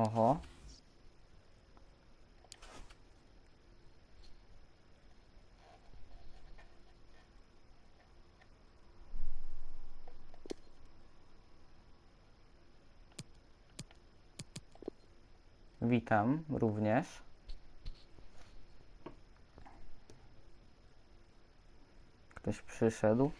Oho. Witam również. Ktoś przyszedł.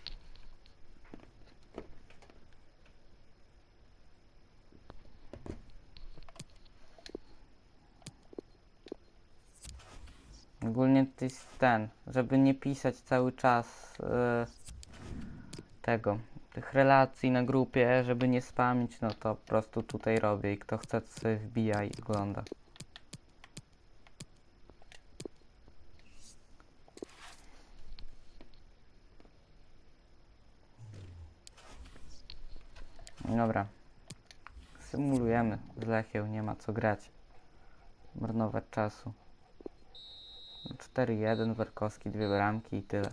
Ogólnie to jest ten, żeby nie pisać cały czas e, tego, tych relacji na grupie, żeby nie spamić, no to po prostu tutaj robię i kto chce to sobie wbija i ogląda. Dobra. Symulujemy z Lechią, nie ma co grać. Marnować czasu. 4-1, Werkowski, dwie bramki i tyle.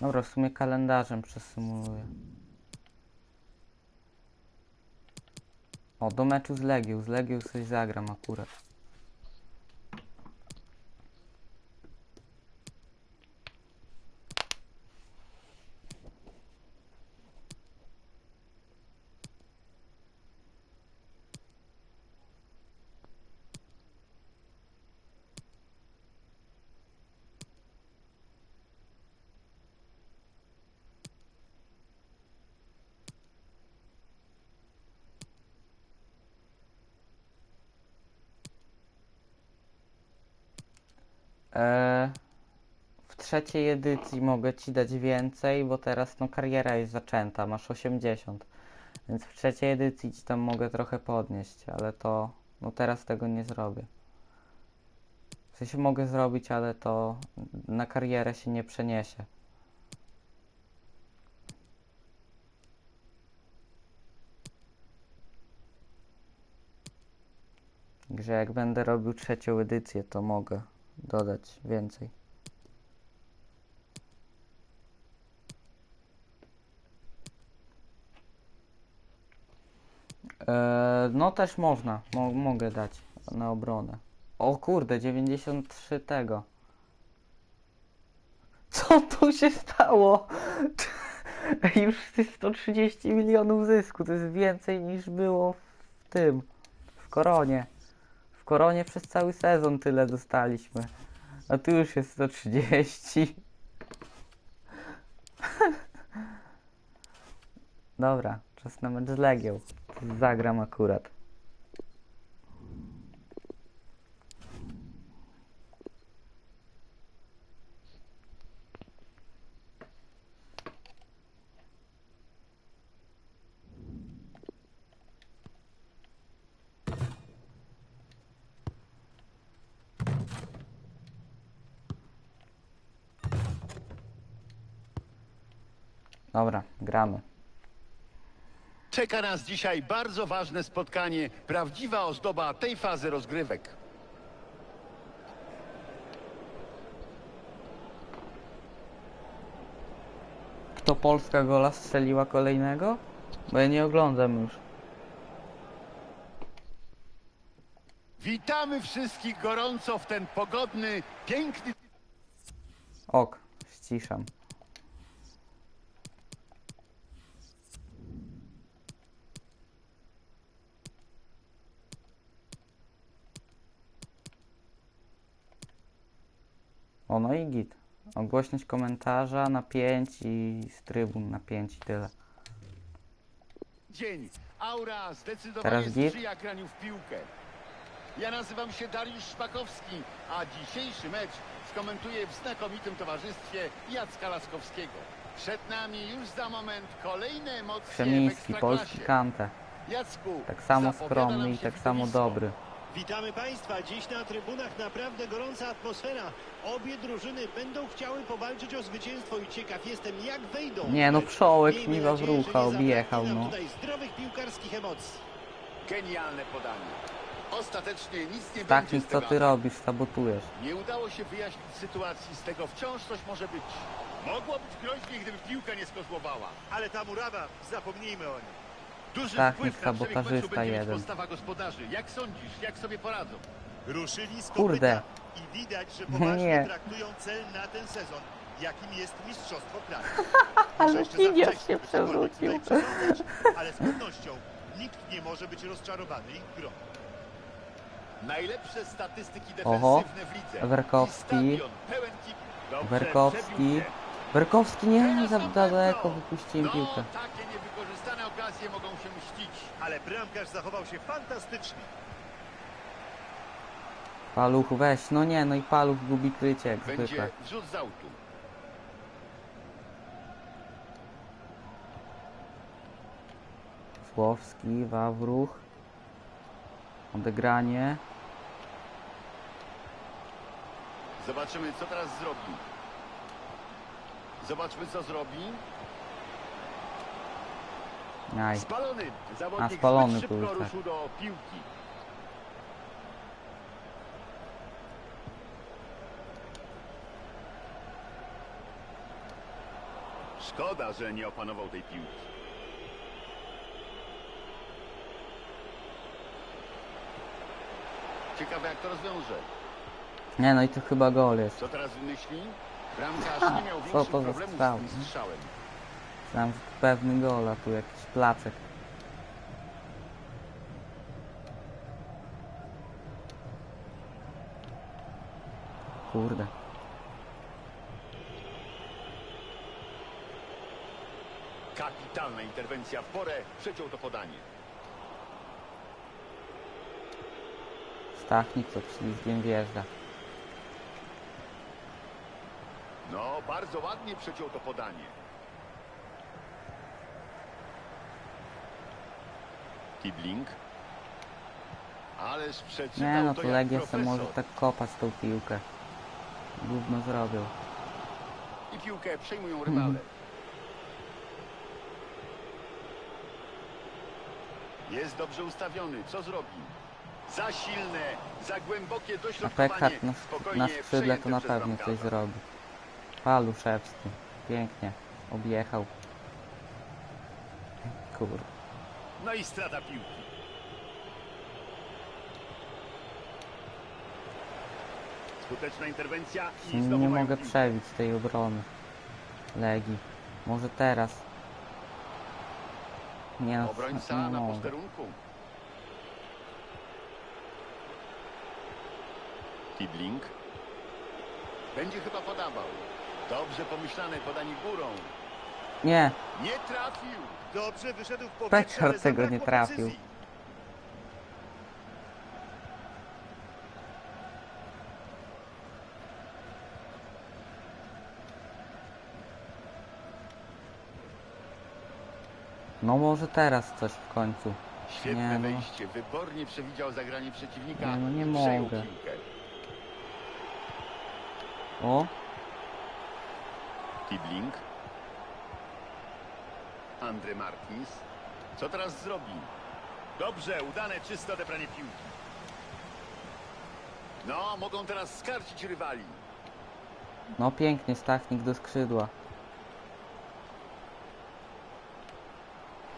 Dobra, w sumie kalendarzem przesymuluję. O, do meczu z Legią. Z Legią coś zagram akurat. W trzeciej edycji mogę ci dać więcej, bo teraz no kariera jest zaczęta, masz 80. Więc w trzeciej edycji ci tam mogę trochę podnieść, ale to no teraz tego nie zrobię. W sensie mogę zrobić, ale to na karierę się nie przeniesie. Także jak będę robił trzecią edycję, to mogę dodać więcej. Eee, no też można, Mo mogę dać na obronę. O kurde, 93 tego. Co tu się stało? Już jest 130 milionów zysku, to jest więcej niż było w tym, w koronie. W koronie przez cały sezon tyle dostaliśmy. A tu już jest 130. Dobra, czas na mecz z Legią. Zagram akurat. Dobra, gramy. Czeka nas dzisiaj bardzo ważne spotkanie, prawdziwa ozdoba tej fazy rozgrywek. Kto Polska gola strzeliła kolejnego? Bo ja nie oglądam już. Witamy wszystkich gorąco w ten pogodny, piękny Ok, ściszam. O, no i git. Ogłośność komentarza na 5 i z trybun na 5 i tyle. dzień. Aura zdecydowanie Teraz git? sprzyja graniu w piłkę. Ja nazywam się Dariusz Szpakowski, a dzisiejszy mecz skomentuję w znakomitym towarzystwie Jacka Laskowskiego. Przed nami już za moment kolejne emocje w Przemiński, polski Ekstraklasie. kantę. Jacku, Tak samo zapowiada nam skromny i się tak samo widowisko. dobry. Witamy Państwa. Dziś na trybunach naprawdę gorąca atmosfera. Obie drużyny będą chciały powalczyć o zwycięstwo i ciekaw jestem jak wejdą. w Nie, no przołek mi objechał, nam no. tutaj zdrowych piłkarskich emocji. Genialne podanie. Ostatecznie nic nie będzie Stachnik, z co ty robisz? Sabotujesz. Nie udało się wyjaśnić sytuacji, z tego wciąż coś może być. Mogło być groźniej, gdyby piłka nie skozłowała. Ale ta murawa, zapomnijmy o niej. Duży Tak, wpływ na przebieg meczu sabotażysta będzie mieć jeden. postawa gospodarzy. Jak sądzisz, jak sobie poradzą? Ruszyli z Kurde. kopyta i widać, że poważnie Nie. traktują cel na ten sezon, jakim jest mistrzostwo kraju. Ale Może jeszcze za Finian wcześnie, się by cokolwiek przerzucił. tutaj przesądzać, Ale z pewnością nikt nie może być rozczarowany ich grą. Najlepsze statystyki Oho. defensywne w lidze. Werkowski. I stadion pełen kibiców. Dobrze, Werkowski. przebił się. Werkowski nie, za daleko wypuściłem no, piłkę. takie okazje mogą się mścić. Ale bramkarz zachował się fantastycznie. Paluch weź, no nie, no i paluch gubi krycie jak Będzie zwykle. wrzut z autu. Słowski, Wawruch. Odegranie. Zobaczymy, co teraz zrobi. Zobaczmy, co zrobi. Aj. Spalony. Zawodnik A, spalony zbyt szybko tak. ruszył do piłki. Szkoda, że nie opanował tej piłki. Ciekawe, jak to rozwiąże. Nie, no i to chyba gol jest. Co teraz wymyśli? Bramkarz nie miał Co większych to za problemów z tym strzałem. To pewny gol, a tu jakiś placek. Kurde. Kapitalna interwencja w porę przeciął to podanie. Stachnik co ślizgiem wjeżdża. No, bardzo ładnie przeciął to podanie. Kibling. Przeczytał Nie no, to Legia se może tak kopać tą piłkę. Gówno zrobił. I piłkę przejmują rywale. Jest dobrze ustawiony. Co zrobi? Za silne, za głębokie A dośrodkowanie. Pekhat na, na skrzydle to na pewno coś zrobi. Paluszewski. Pięknie. Objechał. Kurde. No i strata piłki. Skuteczna interwencja i Nie znowu mają mogę piłkę. przebić tej obrony. Legii. Może teraz. Nie no, Obrońca nie na mogę. posterunku. Kibling. Będzie chyba podawał. Dobrze pomyślane podanie górą. Nie, Nie trafił. Dobrze wyszedł w powietrze, ale tego nie zabrakło trafił. precyzji. no może teraz coś w końcu. Świetne Nie no. wejście. Wybornie przewidział zagranie przeciwnika. Nie no, nie i przejął mogę. piłkę. O, Kibling. Andre Martins. Co teraz zrobi? Dobrze, udane, czyste odebranie piłki. No, mogą teraz skarcić rywali. no pięknie, Stachnik do skrzydła.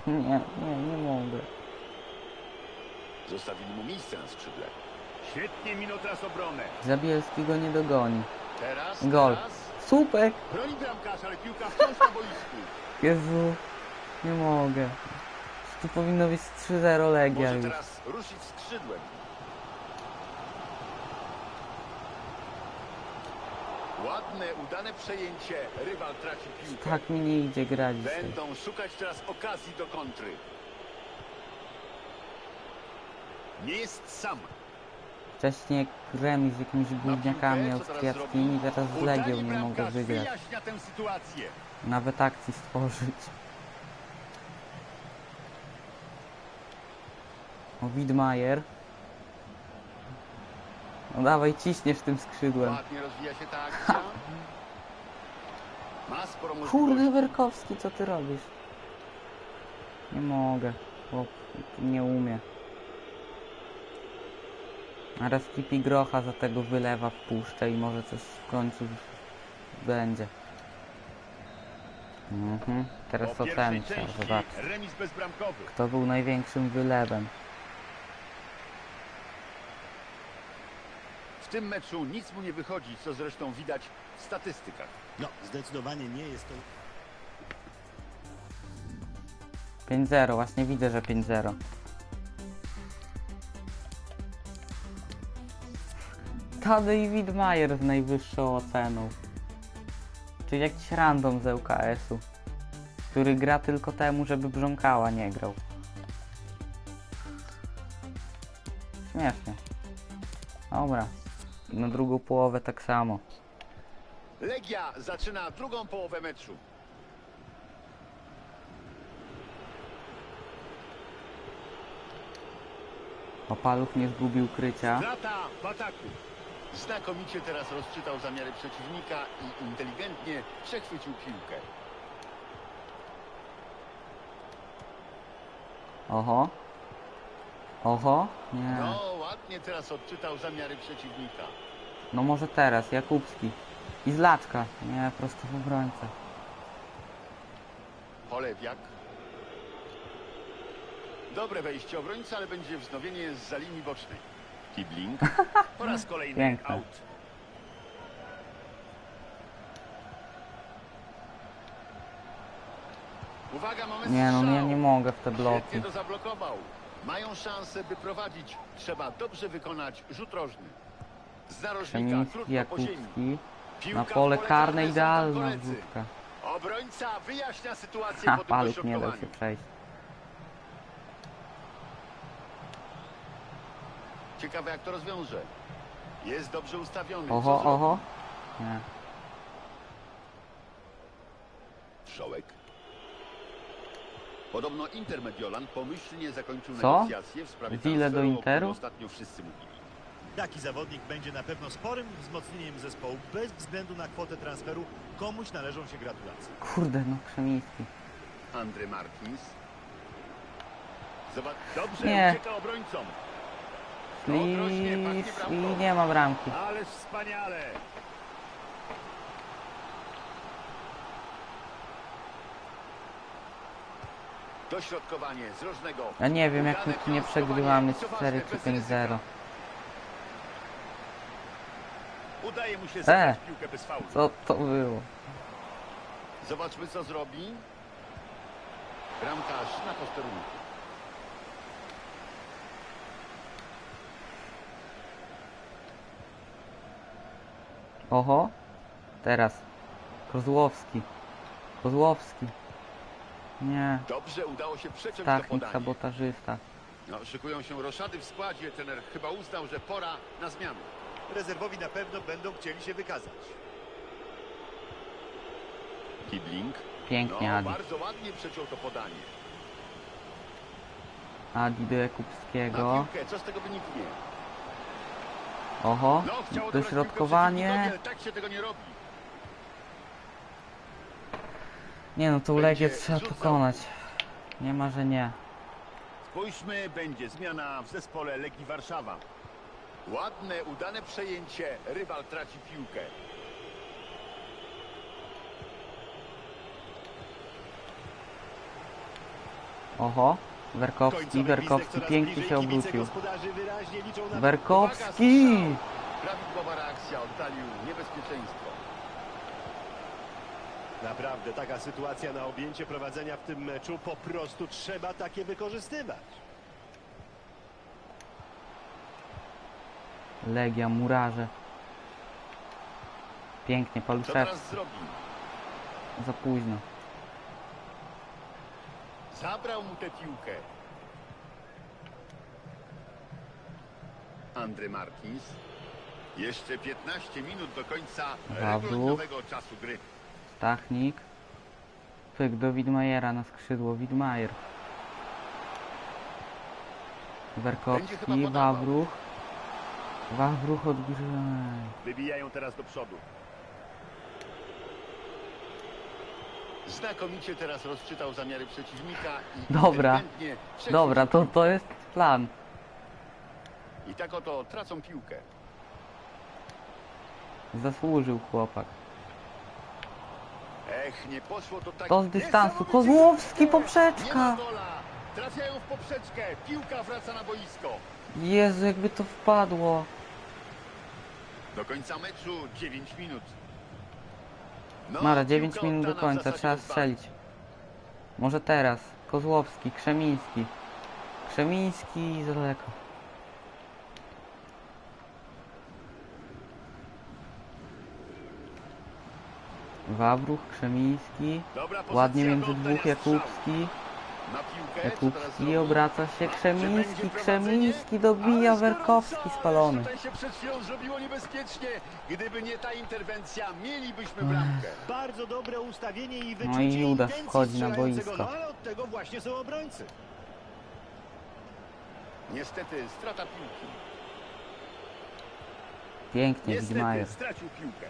Nie, nie, nie mogę. Zostawili mu miejsce na skrzydle. Świetnie minął teraz obronę. Zabielski go nie dogoni. Teraz, Gol. teraz. Super! Broni bramkarz, ale piłka wciąż na boisku. Jezu, nie mogę. Tu powinno być 3-0 Legia Może już. teraz ruszyć skrzydłem. Ładne, udane przejęcie. Rywal traci piłkę. Tak mi nie idzie grać. Będą szukać teraz okazji do kontry. Nie jest sam. Wcześniej remis z jakimiś gówniakami austriackimi, teraz z Legią nie mogę wygrać. Nawet akcji stworzyć. Widmajer. No dawaj, ciśniesz tym skrzydłem. Ładnie rozwija się ta akcja. Ma sporo Kurde. Werkowski, co ty robisz? Nie mogę. Chłop nie umie. Raz Kipi Grocha za tego wylewa w puszczę i może coś w końcu będzie. Mhm. Teraz oceny trzeba zobaczyć. Kto był największym wylewem? Tym meczu nic mu nie wychodzi, co zresztą widać w statystykach. No, zdecydowanie nie jest to 5-0, właśnie widzę, że 5-0. Tadej Widmajer z najwyższą oceną. Czyli jakiś random z ŁKS-u. Który gra tylko temu, żeby Brząkała nie grał. Śmiesznie. Dobra. Na drugą połowę tak samo. Legia zaczyna drugą połowę meczu. Opaluch nie zgubił krycia. Strata w ataku. Znakomicie teraz rozczytał zamiary przeciwnika i inteligentnie przechwycił piłkę. Oho. Oho. Nie. No, ładnie teraz odczytał zamiary przeciwnika. No może teraz, Jakubski. I Zlaczka. Nie, prosto w obrońcę. Polewiak. Dobre wejście obrońcy, ale będzie wznowienie z za linii bocznej. Kibling. Po raz kolejny Piękne. out. Uwaga, moment Nie no, ja nie mogę w te bloki. Świetnie to zablokował. Mają szansę, by prowadzić. Trzeba dobrze wykonać rzut rożny. Z narożnika, krótko po ziemi. Jakubski. Piłka Na w pole karne są idealna koledzy. wrzutka. Obrońca wyjaśnia sytuację Ha, po tym paluch nie dał dośrodkowaniu. się przejść. Ciekawe jak to rozwiąże. Jest dobrze ustawiony. Co Oho, zrobi? oho. Nie. Wszołek. Podobno Inter Mediolan pomyślnie zakończył Co? negocjacje w sprawie Wile do transferu, o Interu? ostatnio wszyscy mówili. Taki zawodnik będzie na pewno sporym wzmocnieniem zespołu. Bez względu na kwotę transferu komuś należą się gratulacje. Kurde, no Przemiński. Andre Martins. Zobacz, dobrze Nie. ucieka obrońcom. I, groźnie, pachnie bramką. I nie ma bramki. Ależ wspaniale. Dośrodkowanie z rożnego. Ja nie wiem, jak my tu nie przegrywamy i z co 4 ważne, czy bez 5-0. ryzyka. Udaje mu się zabrać E! piłkę bez faulu. Co to było? Zobaczmy co zrobi. Bramkarz na posterunku. Oho. Teraz. Kozłowski. Kozłowski. Nie. Dobrze udało się przeciąć to Technik podanie. sabotażysta. No, szykują się roszady w składzie. Trener chyba uznał, że pora na zmianę. Rezerwowi na pewno będą chcieli się wykazać. Kibling. Pięknie No, Adi. bardzo ładnie przeciął to podanie. Adi do Na Jakubskiego. piłkę, co z tego wyniknie? Oho. No, chciał odebrać piłkę Dośrodkowanie. przeciwnikowi, ale tak się tego nie robi. Nie no, tą Będzie Legię trzeba rzut za pokonać. Nie ma, że nie. Spójrzmy, będzie zmiana w zespole Legii Warszawa. Ładne, udane przejęcie. Rywal traci piłkę. Oho. Werkowski, Końcowy Werkowski gwizdek coraz pięknie bliżej. się Kibice obrócił. gospodarzy wyraźnie liczą na Werkowski! Uwaga, strzał. Prawidłowa reakcja oddalił niebezpieczeństwo. Naprawdę, taka sytuacja na objęcie prowadzenia w tym meczu po prostu trzeba takie wykorzystywać. Legia, Murarze. Pięknie, Co Paluszewski. Za późno. Zabrał mu tę piłkę. Andre Martins. Jeszcze 15 minut do końca regulaminowego czasu gry. Stachnik. Pyk do Widmajera na skrzydło. Widmajer. Werkowski. Wawruch. Wawruch od góry. Wybijają teraz do przodu. Znakomicie teraz rozczytał zamiary przeciwnika i Dobra. Dobra, to, to jest plan. I tak oto tracą piłkę. Zasłużył chłopak. Ech, nie poszło to tak. To z dystansu. Kozłowski, poprzeczka. Trafiają w poprzeczkę. Piłka wraca na boisko. Jezu, jakby to wpadło. Do końca meczu 9 minut. No, Mara, 9 piłka minut do końca, trzeba strzelić. Może teraz. Kozłowski, Krzemiński. Krzemiński za daleko. Wawruch, Krzemiński. Ładnie między dwóch. Jakubski. Jakubski obraca się Krzemiński, Krzemiński dobija Werkowski spalony. ależ Tutaj się przed chwilą zrobiło niebezpiecznie. Gdyby nie ta interwencja, mielibyśmy bramkę. Bardzo dobre ustawienie i wyczucie No i Judas intencji wchodzi na strzelającego. boisko. No ale od tego właśnie są obrońcy. Niestety strata piłki. Pięknie Niestety Widmajer. stracił piłkę.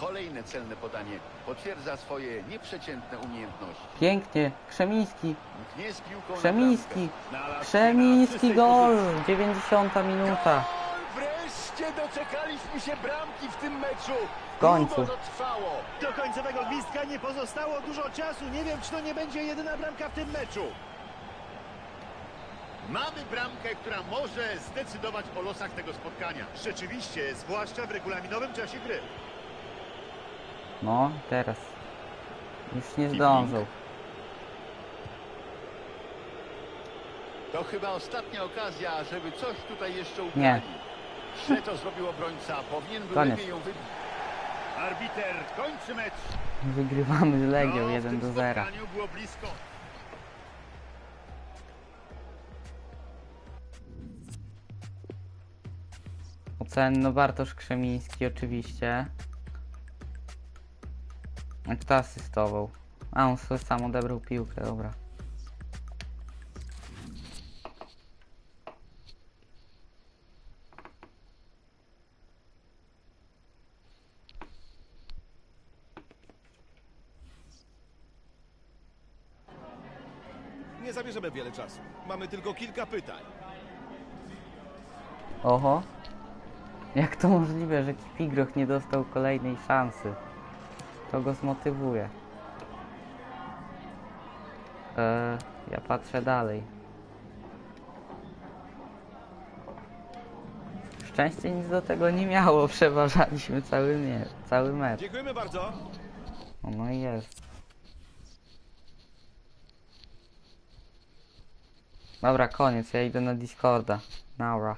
Kolejne celne podanie potwierdza swoje nieprzeciętne umiejętności. Pięknie. Krzemiński. Mknie z piłką na Krzemiński. bramkę. Krzemiński gol. pozycji. 90 minuta. Wreszcie doczekaliśmy się bramki w tym meczu. W końcu. Długo to trwało. Do końcowego gwizdka nie pozostało dużo czasu. Nie wiem, czy to nie będzie jedyna bramka w tym meczu. Mamy bramkę, która może zdecydować o losach tego spotkania. Rzeczywiście, zwłaszcza w regulaminowym czasie gry. No, teraz. Już nie zdążył. To chyba ostatnia okazja, żeby coś tutaj jeszcze ugrali. Nie. Źle to zrobił obrońca. Powinien był Koniec. lepiej ją wybić. Arbiter kończy mecz. Wygrywamy z Legią No, w 1 tym do 0. spotkaniu było blisko. Ocen no Bartosz Krzemiński oczywiście. A kto asystował? A on sobie sam odebrał piłkę, dobra. Nie zabierzemy wiele czasu. Mamy tylko kilka pytań. Oho. Jak to możliwe, że Kipigroch nie dostał kolejnej szansy? To go zmotywuje. Eee, ja patrzę dalej. Szczęście nic do tego nie miało, przeważaliśmy cały, mie- cały mecz. Dziękujemy bardzo. O, no i jest. Dobra, koniec, ja idę na Discorda. Naura.